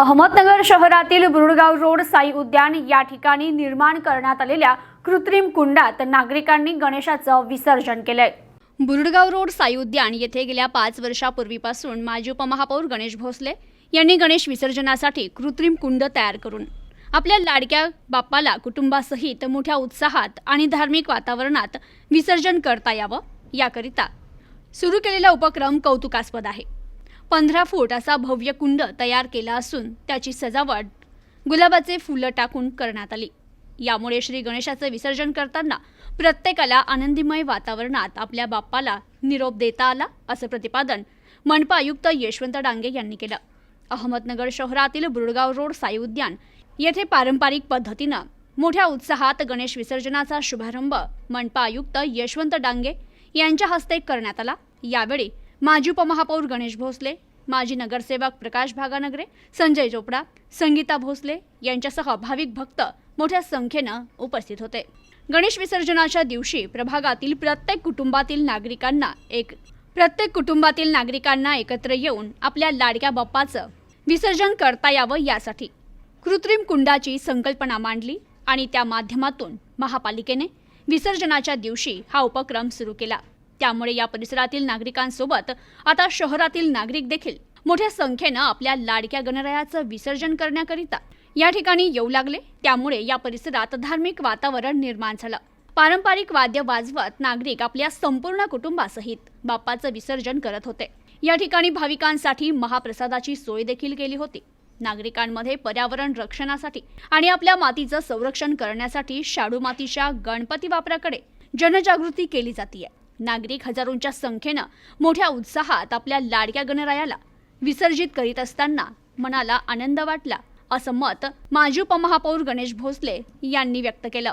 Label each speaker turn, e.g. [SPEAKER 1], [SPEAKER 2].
[SPEAKER 1] अहमदनगर शहरातील बुरुडगाव रोड साई उद्यान या ठिकाणी निर्माण करण्यात आलेल्या कृत्रिम कुंडात नागरिकांनी गणेशाचं विसर्जन केलंय. बुरुडगाव रोड साई उद्यान येथे गेल्या पाच वर्षापूर्वीपासून माजी उपमहापौर गणेश भोसले यांनी गणेश विसर्जनासाठी कृत्रिम कुंड तयार करून आपल्या लाडक्या बाप्पाला कुटुंबासहित मोठ्या उत्साहात आणि धार्मिक वातावरणात विसर्जन करता यावं याकरिता सुरू केलेला उपक्रम कौतुकास्पद आहे. पंधरा फूट असा भव्य कुंड तयार केला असून त्याची सजावट गुलाबाचे फुलं टाकून करण्यात आली. यामुळे श्री गणेशाचं विसर्जन करताना प्रत्येकाला आनंदीमय वातावरणात आपल्या बाप्पाला निरोप देता आला असं प्रतिपादन मनपा आयुक्त यशवंत डांगे यांनी केलं. अहमदनगर शहरातील बुरडगाव रोड साई उद्यान येथे पारंपरिक पद्धतीनं मोठ्या उत्साहात गणेश विसर्जनाचा शुभारंभ मनपा आयुक्त यशवंत डांगे यांच्या हस्ते करण्यात आला. यावेळी माजी उपमहापौर गणेश भोसले माजी नगरसेवक प्रकाश भागानगरे संजय चोपडा संगीता भोसले यांच्यासह भाविक भक्त मोठ्या संख्येनं उपस्थित होते. गणेश विसर्जनाच्या दिवशी प्रभागातील प्रत्येक कुटुंबातील नागरिकांना एक प्रत्येक कुटुंबातील नागरिकांना एकत्र येऊन आपल्या लाडक्या बाप्पाचं विसर्जन करता यावं यासाठी कृत्रिम कुंडाची संकल्पना मांडली आणि त्या माध्यमातून महापालिकेने विसर्जनाच्या दिवशी हा उपक्रम सुरू केला. त्यामुळे या परिसरातील नागरिकांसोबत आता शहरातील नागरिक देखील मोठ्या संख्येनं आपल्या लाडक्या गणरायाचं विसर्जन करण्याकरिता या ठिकाणी येऊ लागले. त्यामुळे या परिसरात धार्मिक वातावरण निर्माण झालं. पारंपरिक वाद्य वाजवत नागरिक आपल्या संपूर्ण कुटुंबासहित बाप्पाचं विसर्जन करत होते. या ठिकाणी भाविकांसाठी महाप्रसादाची सोय देखील केली होती. नागरिकांमध्ये पर्यावरण रक्षणासाठी आणि आपल्या मातीचं संरक्षण करण्यासाठी शाडू मातीच्या गणपती वापराकडे जनजागृती केली जाते नागरिक हजारोंच्या संख्येनं मोठ्या उत्साहात आपल्या लाडक्या गणरायाला विसर्जित करीत असताना मनाला आनंद वाटला असं मत माजी उपमहापौर गणेश भोसले यांनी व्यक्त केलं.